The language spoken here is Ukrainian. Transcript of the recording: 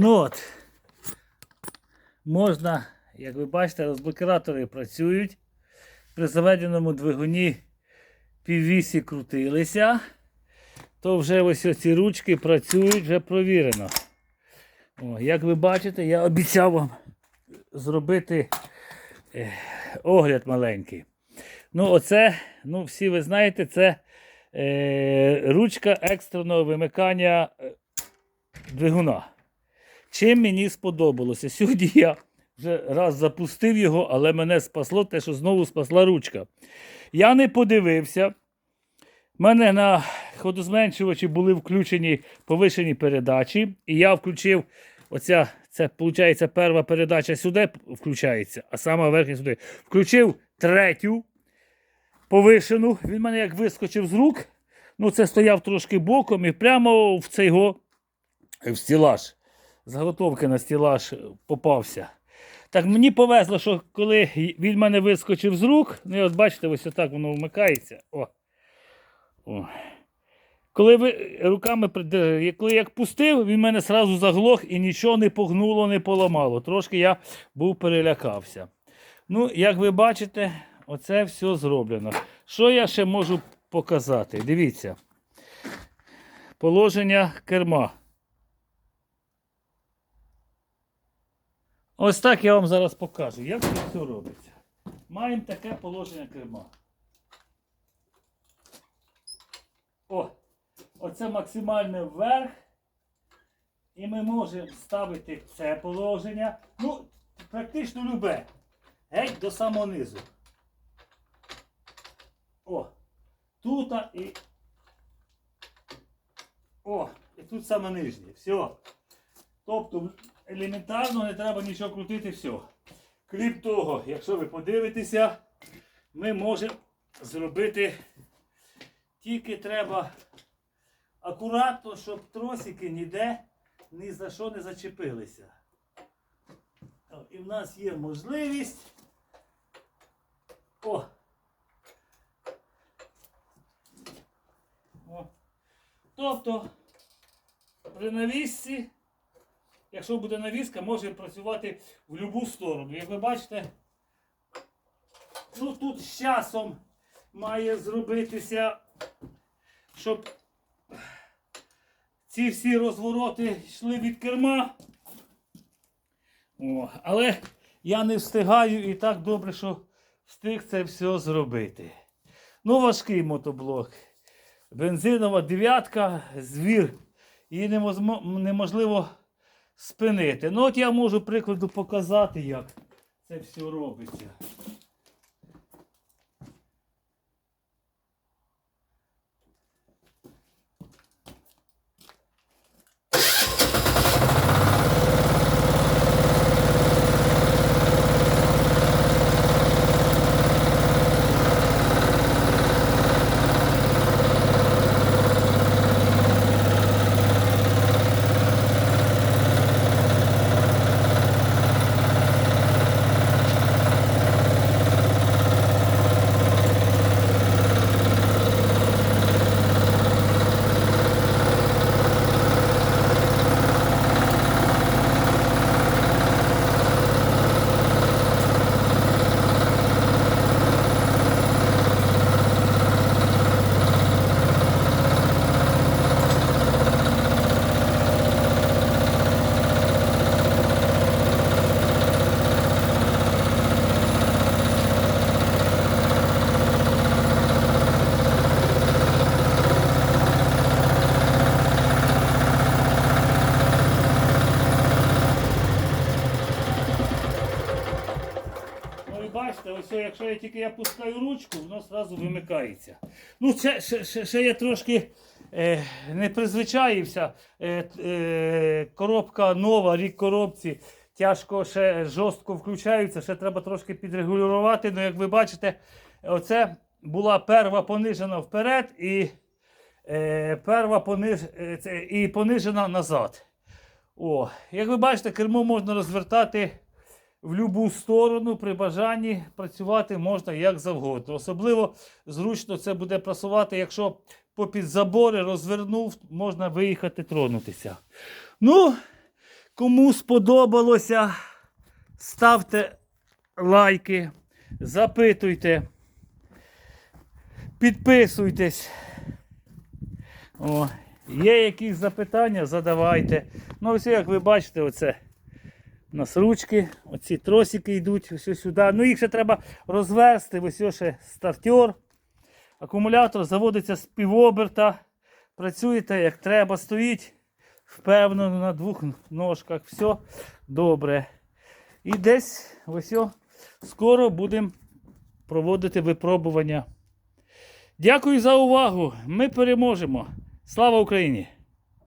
Ну от, можна, як ви бачите, розблокіратори працюють. При заведеному двигуні піввісі крутилися, то вже ось ці ручки працюють, вже провірено. О, як ви бачите, я обіцяв вам зробити е, огляд маленький. Ну, оце, ну, всі ви знаєте, це е, ручка екстреного вимикання е, двигуна. Чим мені сподобалося? Сьогодні я вже раз запустив його, але мене спасло те, що знову спасла ручка. Я не подивився. У мене на ходозменшувачі були включені повишені передачі, і я включив оця, це виходить, перша передача сюди включається, а сама верхня сюди. Включив третю повишену. Він мене як вискочив з рук. Ну, це стояв трошки боком і прямо в цей його в стілаж. Заготовки на стілаж попався. Так мені повезло, що коли він мене вискочив з рук, ну і от бачите, ось отак воно вмикається. О. О. Коли ви руками прид- коли як пустив, він мене сразу заглох і нічого не погнуло, не поламало. Трошки я був перелякався. Ну, як ви бачите, оце все зроблено. Що я ще можу показати? Дивіться. Положення керма. Ось так я вам зараз покажу, як це все робиться. Маємо таке положення керма. О, оце максимальне вверх. І ми можемо ставити це положення. Ну, практично любе. Геть до самого низу. О, тут і. О, і тут саме нижнє. Все. Тобто елементарно не треба нічого крутити, все. Крім того, якщо ви подивитеся, ми можемо зробити тільки треба акуратно, щоб тросики ніде ні за що не зачепилися. І в нас є можливість. О! О. Тобто при навісці якщо буде навіска, може працювати в будь-яку сторону. Як ви бачите, ну тут з часом має зробитися, щоб ці всі розвороти йшли від керма. О, але я не встигаю і так добре, що встиг це все зробити. Ну, важкий мотоблок. Бензинова дев'ятка, звір. Її неможливо спинити. Ну, от я можу прикладу показати, як це все робиться. Ну і бачите, ось якщо я тільки я пускаю ручку, воно одразу вимикається. Ну, ще, ще, ще, ще я трошки е, не призвичаївся. Е, е, коробка нова, рік коробці. Тяжко ще жорстко включаються, ще треба трошки підрегулювати. Ну, як ви бачите, оце була перва понижена вперед і, е, перва пониж, е, і понижена назад. О, як ви бачите, кермо можна розвертати в будь-яку сторону при бажанні працювати можна як завгодно. Особливо зручно це буде працювати, якщо попід забори розвернув, можна виїхати тронутися. Ну, Кому сподобалося, ставте лайки, запитуйте, підписуйтесь. О, є якісь запитання, задавайте. Ну, ось як ви бачите, оце у нас ручки, оці тросики йдуть ось сюди. Ну, їх ще треба розвести, ось ще стартер. Акумулятор заводиться з півоберта. Працюєте як треба, стоїть впевнено на двох ножках. Все добре. І десь ось скоро будемо проводити випробування. Дякую за увагу. Ми переможемо. Слава Україні!